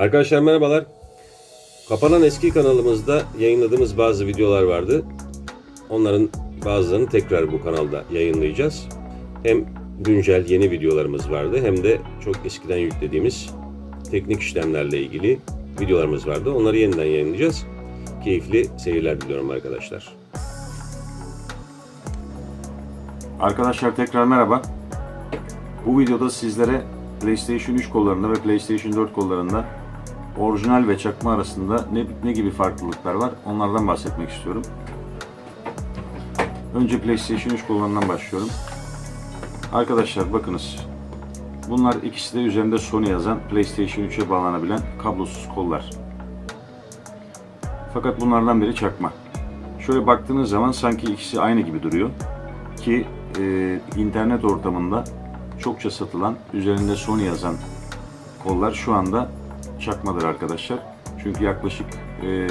Arkadaşlar merhabalar. Kapanan eski kanalımızda yayınladığımız bazı videolar vardı. Onların bazılarını tekrar bu kanalda yayınlayacağız. Hem güncel yeni videolarımız vardı hem de çok eskiden yüklediğimiz teknik işlemlerle ilgili videolarımız vardı. Onları yeniden yayınlayacağız. Keyifli seyirler diliyorum arkadaşlar. Arkadaşlar tekrar merhaba. Bu videoda sizlere PlayStation 3 kollarında ve PlayStation 4 kollarında orijinal ve çakma arasında ne, ne gibi farklılıklar var onlardan bahsetmek istiyorum. Önce PlayStation 3 kollarından başlıyorum. Arkadaşlar bakınız. Bunlar ikisi de üzerinde Sony yazan PlayStation 3'e bağlanabilen kablosuz kollar. Fakat bunlardan biri çakma. Şöyle baktığınız zaman sanki ikisi aynı gibi duruyor ki e, internet ortamında çokça satılan, üzerinde Sony yazan kollar şu anda çakmadır arkadaşlar. Çünkü yaklaşık e,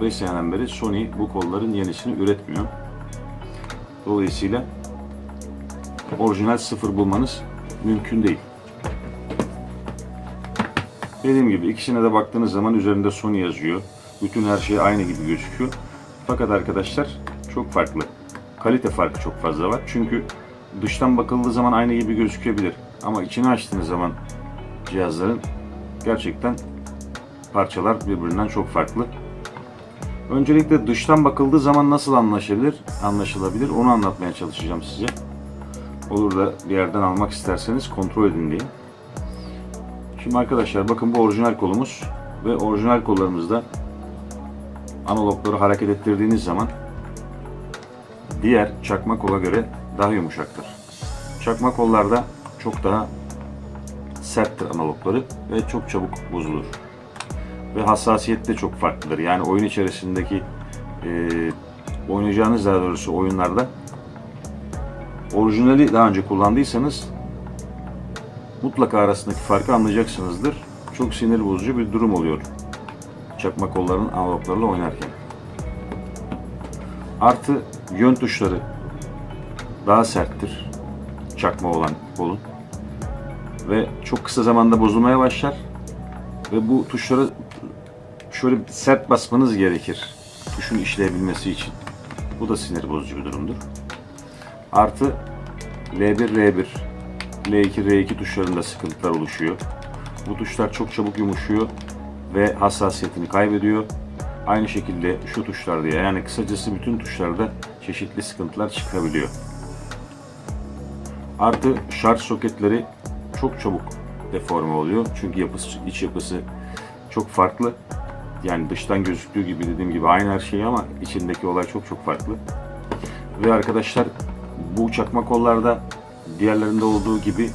4-5 seneden beri Sony bu kolların yenisini üretmiyor. Dolayısıyla orijinal sıfır bulmanız mümkün değil. Dediğim gibi ikisine de baktığınız zaman üzerinde Sony yazıyor. Bütün her şey aynı gibi gözüküyor. Fakat arkadaşlar çok farklı. Kalite farkı çok fazla var. Çünkü dıştan bakıldığı zaman aynı gibi gözükebilir. Ama içini açtığınız zaman cihazların gerçekten parçalar birbirinden çok farklı. Öncelikle dıştan bakıldığı zaman nasıl anlaşılır, anlaşılabilir onu anlatmaya çalışacağım size. Olur da bir yerden almak isterseniz kontrol edin diye. Şimdi arkadaşlar bakın bu orijinal kolumuz ve orijinal kollarımızda analogları hareket ettirdiğiniz zaman diğer çakma kola göre daha yumuşaktır. Çakma kollarda çok daha serttir analogları ve çok çabuk bozulur. Ve hassasiyet de çok farklıdır. Yani oyun içerisindeki e, oynayacağınız daha doğrusu oyunlarda orijinali daha önce kullandıysanız mutlaka arasındaki farkı anlayacaksınızdır. Çok sinir bozucu bir durum oluyor. Çakma kolların analoglarla oynarken. Artı yön tuşları daha serttir. Çakma olan kolun. Ve çok kısa zamanda bozulmaya başlar. Ve bu tuşlara şöyle sert basmanız gerekir. Tuşun işleyebilmesi için. Bu da sinir bozucu bir durumdur. Artı L1, R1, L2, R2 tuşlarında sıkıntılar oluşuyor. Bu tuşlar çok çabuk yumuşuyor ve hassasiyetini kaybediyor. Aynı şekilde şu tuşlarda yani kısacası bütün tuşlarda çeşitli sıkıntılar çıkabiliyor. Artı şarj soketleri çok çabuk deforme oluyor. Çünkü yapısı, iç yapısı çok farklı. Yani dıştan gözüktüğü gibi dediğim gibi aynı her şey ama içindeki olay çok çok farklı. Ve arkadaşlar bu çakma kollarda diğerlerinde olduğu gibi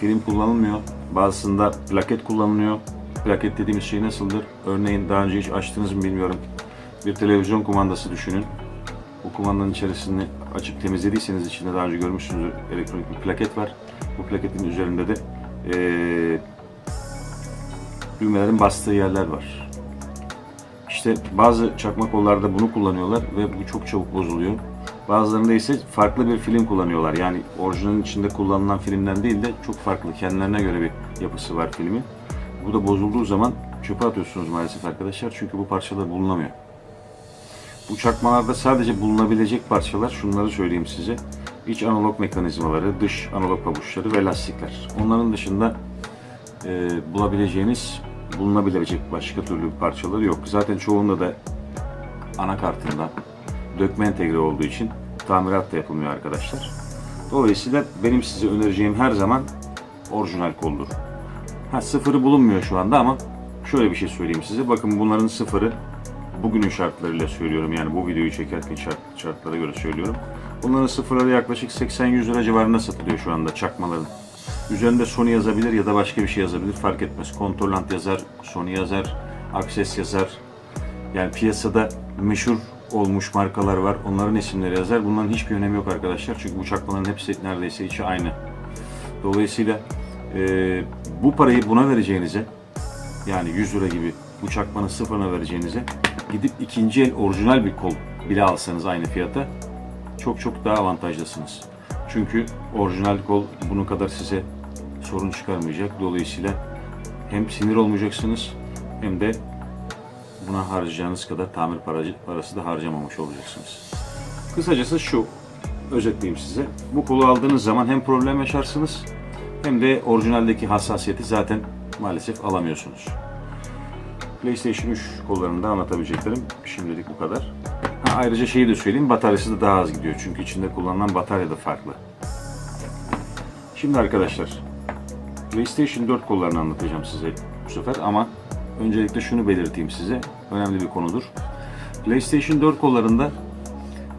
film kullanılmıyor. Bazısında plaket kullanılıyor. Plaket dediğimiz şey nasıldır? Örneğin daha önce hiç açtınız mı bilmiyorum. Bir televizyon kumandası düşünün. Bu kumandanın içerisini açıp temizlediyseniz içinde daha önce görmüşsünüz elektronik bir plaket var. Bu plaketin üzerinde de eee düğmelerin bastığı yerler var. İşte bazı çakma kollarda bunu kullanıyorlar ve bu çok çabuk bozuluyor. Bazılarında ise farklı bir film kullanıyorlar. Yani orijinalin içinde kullanılan filmden değil de çok farklı kendilerine göre bir yapısı var filmin. Bu da bozulduğu zaman çöpe atıyorsunuz maalesef arkadaşlar çünkü bu parçalar bulunamıyor. Bu çakmalarda sadece bulunabilecek parçalar şunları söyleyeyim size. İç analog mekanizmaları, dış analog pabuçları ve lastikler. Onların dışında e, bulabileceğiniz, bulunabilecek başka türlü parçaları yok. Zaten çoğunda da anakartında dökme entegre olduğu için tamirat da yapılmıyor arkadaşlar. Dolayısıyla benim size önereceğim her zaman orijinal koldur. Ha sıfırı bulunmuyor şu anda ama şöyle bir şey söyleyeyim size. Bakın bunların sıfırı bugünün şartlarıyla söylüyorum. Yani bu videoyu çekerken şart, şartlara göre söylüyorum. Bunların sıfırları yaklaşık 80-100 lira civarında satılıyor şu anda çakmaların. Üzerinde Sony yazabilir ya da başka bir şey yazabilir fark etmez. Controlant yazar, Sony yazar, Access yazar. Yani piyasada meşhur olmuş markalar var. Onların isimleri yazar. Bunların hiçbir önemi yok arkadaşlar. Çünkü bu çakmaların hepsi neredeyse içi aynı. Dolayısıyla e, bu parayı buna vereceğinize yani 100 lira gibi bu çakmanın sıfırına vereceğinize gidip ikinci el orijinal bir kol bile alsanız aynı fiyata çok çok daha avantajlısınız. Çünkü orijinal kol bunun kadar size sorun çıkarmayacak. Dolayısıyla hem sinir olmayacaksınız hem de buna harcayacağınız kadar tamir parası da harcamamış olacaksınız. Kısacası şu, özetleyeyim size. Bu kolu aldığınız zaman hem problem yaşarsınız hem de orijinaldeki hassasiyeti zaten maalesef alamıyorsunuz. PlayStation 3 kollarında anlatabileceklerim şimdilik bu kadar. Ha, ayrıca şeyi de söyleyeyim, bataryası da daha az gidiyor. Çünkü içinde kullanılan batarya da farklı. Şimdi arkadaşlar, PlayStation 4 kollarını anlatacağım size bu sefer ama öncelikle şunu belirteyim size. Önemli bir konudur. PlayStation 4 kollarında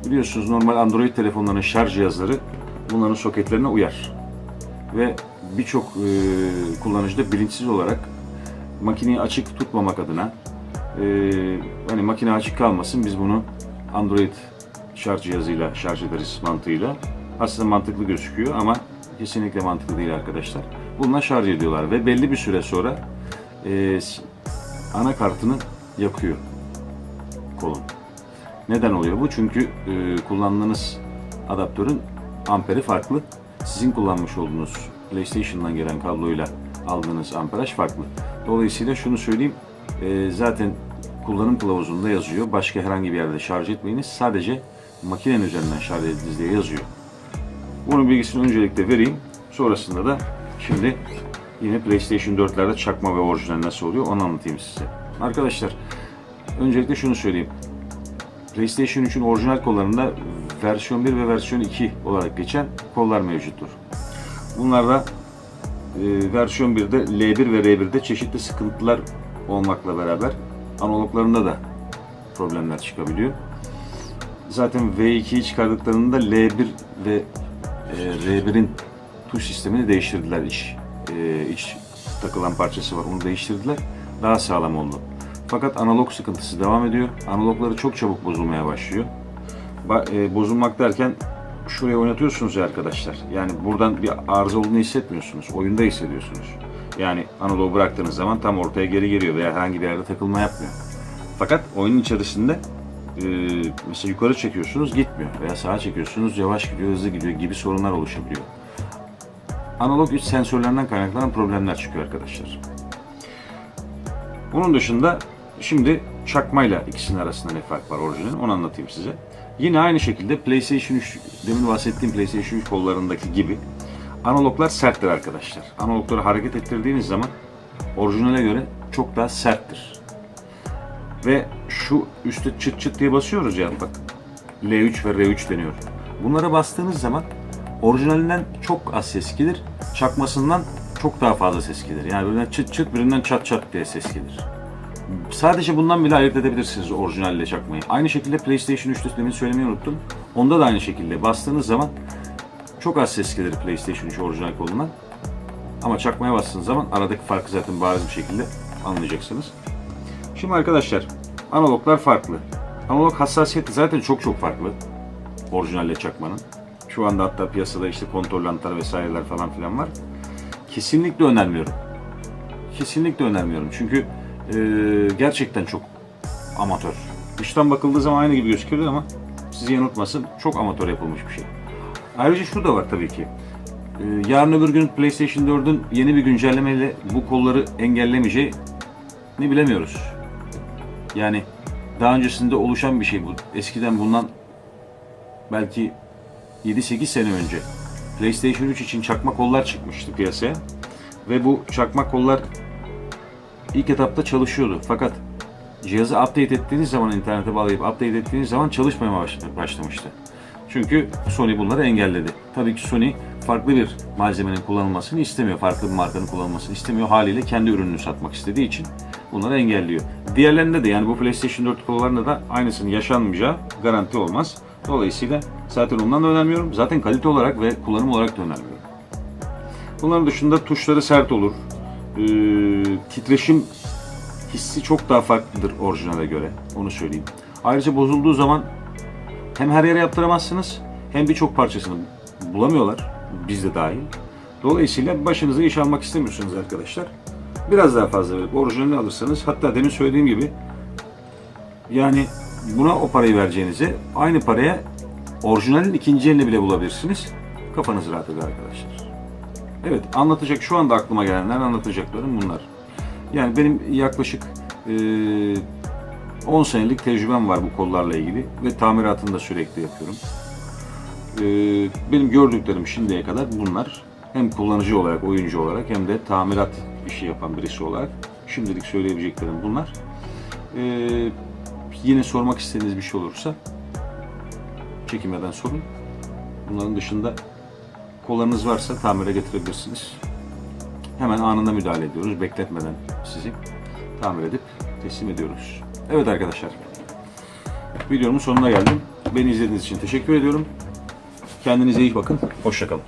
biliyorsunuz normal Android telefonlarının şarj cihazları bunların soketlerine uyar. Ve birçok e, kullanıcı da bilinçsiz olarak makineyi açık tutmamak adına e, hani makine açık kalmasın biz bunu Android şarj cihazıyla şarj ederiz mantığıyla. Aslında mantıklı gözüküyor ama kesinlikle mantıklı değil arkadaşlar. Bununla şarj ediyorlar ve belli bir süre sonra e, anakartını yakıyor kolun. Neden oluyor bu? Çünkü e, kullandığınız adaptörün amperi farklı. Sizin kullanmış olduğunuz PlayStation'dan gelen kabloyla aldığınız amperaj farklı. Dolayısıyla şunu söyleyeyim. e, zaten kullanım kılavuzunda yazıyor. Başka herhangi bir yerde şarj etmeyiniz. Sadece makinenin üzerinden şarj ediniz diye yazıyor. Bunun bilgisini öncelikle vereyim. Sonrasında da şimdi yine PlayStation 4'lerde çakma ve orijinal nasıl oluyor onu anlatayım size. Arkadaşlar öncelikle şunu söyleyeyim. PlayStation 3'ün orijinal kollarında versiyon 1 ve versiyon 2 olarak geçen kollar mevcuttur. Bunlarda e, versiyon 1'de L1 ve R1'de çeşitli sıkıntılar olmakla beraber analoglarında da problemler çıkabiliyor. Zaten V2'yi çıkardıklarında L1 ve e, R1'in tuş sistemini değiştirdiler iç. E, iç takılan parçası var onu değiştirdiler. Daha sağlam oldu. Fakat analog sıkıntısı devam ediyor. Analogları çok çabuk bozulmaya başlıyor. Ba- e, bozulmak derken şuraya oynatıyorsunuz ya arkadaşlar. Yani buradan bir arıza olduğunu hissetmiyorsunuz. Oyunda hissediyorsunuz. Yani analogu bıraktığınız zaman tam ortaya geri geliyor veya herhangi bir yerde takılma yapmıyor. Fakat oyunun içerisinde e, mesela yukarı çekiyorsunuz gitmiyor veya sağa çekiyorsunuz yavaş gidiyor, hızlı gidiyor gibi sorunlar oluşabiliyor. Analog iç sensörlerinden kaynaklanan problemler çıkıyor arkadaşlar. Bunun dışında şimdi çakmayla ikisinin arasında ne fark var orijinal onu anlatayım size. Yine aynı şekilde PlayStation 3, demin bahsettiğim PlayStation 3 kollarındaki gibi analoglar serttir arkadaşlar. Analogları hareket ettirdiğiniz zaman orijinale göre çok daha serttir. Ve şu üstte çıt çıt diye basıyoruz ya bak. L3 ve R3 deniyor. Bunlara bastığınız zaman orijinalinden çok az ses gelir. Çakmasından çok daha fazla ses gelir. Yani birinden çıt çıt birinden çat çat diye ses gelir. Sadece bundan bile ayırt edebilirsiniz orijinalle çakmayı. Aynı şekilde PlayStation 3'te demin söylemeyi unuttum. Onda da aynı şekilde bastığınız zaman çok az ses gelir PlayStation 3 orijinal kolundan. Ama çakmaya bastığınız zaman aradaki farkı zaten bariz bir şekilde anlayacaksınız. Şimdi arkadaşlar analoglar farklı. Analog hassasiyeti zaten çok çok farklı. Orijinalle çakmanın. Şu anda hatta piyasada işte kontrol lantlar vesaireler falan filan var. Kesinlikle önermiyorum. Kesinlikle önermiyorum. Çünkü e, gerçekten çok amatör. Dıştan bakıldığı zaman aynı gibi gözüküyor ama sizi yanıltmasın çok amatör yapılmış bir şey. Ayrıca şu da var tabii ki. E, yarın öbür gün PlayStation 4'ün yeni bir güncellemeyle bu kolları engellemeyeceği ne bilemiyoruz. Yani daha öncesinde oluşan bir şey bu. Eskiden bundan belki 7-8 sene önce PlayStation 3 için çakma kollar çıkmıştı piyasaya. Ve bu çakma kollar ilk etapta çalışıyordu. Fakat cihazı update ettiğiniz zaman internete bağlayıp update ettiğiniz zaman çalışmaya başlamıştı. Çünkü Sony bunları engelledi. Tabii ki Sony farklı bir malzemenin kullanılmasını istemiyor. Farklı bir markanın kullanılmasını istemiyor. Haliyle kendi ürününü satmak istediği için bunları engelliyor. Diğerlerinde de yani bu PlayStation 4 kollarında da aynısının yaşanmayacağı garanti olmaz. Dolayısıyla zaten ondan da önermiyorum. Zaten kalite olarak ve kullanım olarak da önermiyorum. Bunların dışında tuşları sert olur. Ee, titreşim hissi çok daha farklıdır orijinale göre. Onu söyleyeyim. Ayrıca bozulduğu zaman hem her yere yaptıramazsınız hem birçok parçasını bulamıyorlar. Biz de dahil. Dolayısıyla başınıza iş almak istemiyorsunuz arkadaşlar. Biraz daha fazla verip orijinalini alırsanız hatta demin söylediğim gibi yani buna o parayı vereceğinize aynı paraya orijinalin ikinci elini bile bulabilirsiniz. Kafanız rahat eder arkadaşlar. Evet anlatacak şu anda aklıma gelenler anlatacaklarım bunlar. Yani benim yaklaşık e, 10 senelik tecrübem var bu kollarla ilgili ve tamiratını da sürekli yapıyorum. E, benim gördüklerim şimdiye kadar bunlar. Hem kullanıcı olarak, oyuncu olarak hem de tamirat işi yapan birisi olarak şimdilik söyleyebileceklerim bunlar. E, yine sormak istediğiniz bir şey olursa çekinmeden sorun. Bunların dışında kollarınız varsa tamire getirebilirsiniz. Hemen anında müdahale ediyoruz. Bekletmeden sizi tamir edip teslim ediyoruz. Evet arkadaşlar. Videomun sonuna geldim. Beni izlediğiniz için teşekkür ediyorum. Kendinize iyi bakın. Hoşçakalın.